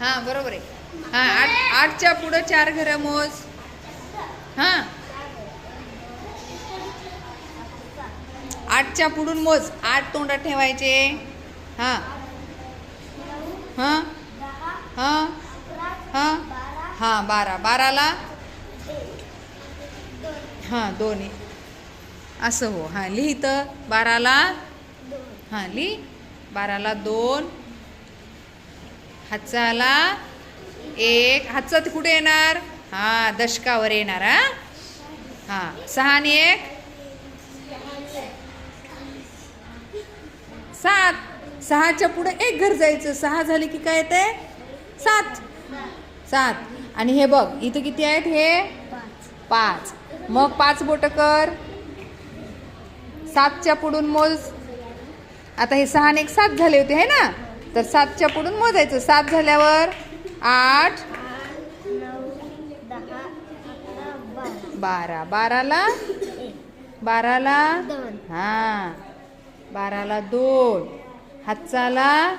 हां बरोबर आहे. हां आठ आठच्या पुढं चार घरं मोज. हां. आठच्या पुढून मोज. आठ तोंडात ठेवायचे. हां. हां. हां. हां. हां बारा. बाराला? हां दोन असं हो. हां लिहितं बाराला? हां लिही बाराला दोन. हातचा आला एक हातचा कुठे येणार? हां दशकावर येणार हां? हां सहा आणि एक. सात. सहाच्या पुढे एक घर जायचं. सहा झाले की काय येते सात. सात. आणि हे बघ इथं किती आहेत हे? पाच. मग पाच बोट कर. सातच्या पुढून मोज आता हे सहा आणि एक सात झाले होते है ना? तर सातच्या पुढून मोजायचं. सात झाल्यावर आठ बारा. बाराला? बाराला? हां. बाराला दोन. हातचाला?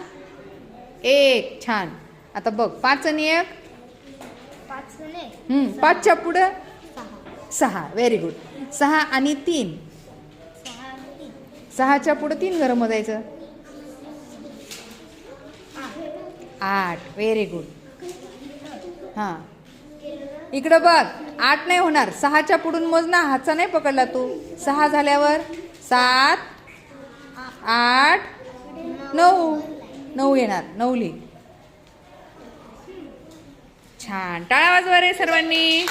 एक. छान. आता बघ पाच आणि एक? पाचच्या पुढं? सहा. व्हेरी गुड सहा आणि तीन. सहाच्या पुढं तीन घरं मोजायचं. आठ. व्हेरी गुड हां. इकडं बघ. आठ नाही होणार. सहाच्या पुढून मोज ना हातचा नाही पकडला तू. सहा झाल्यावर सात आठ नऊ. नऊ येणार. नऊली छान. टाळा वाजवा रे सर्वांनी.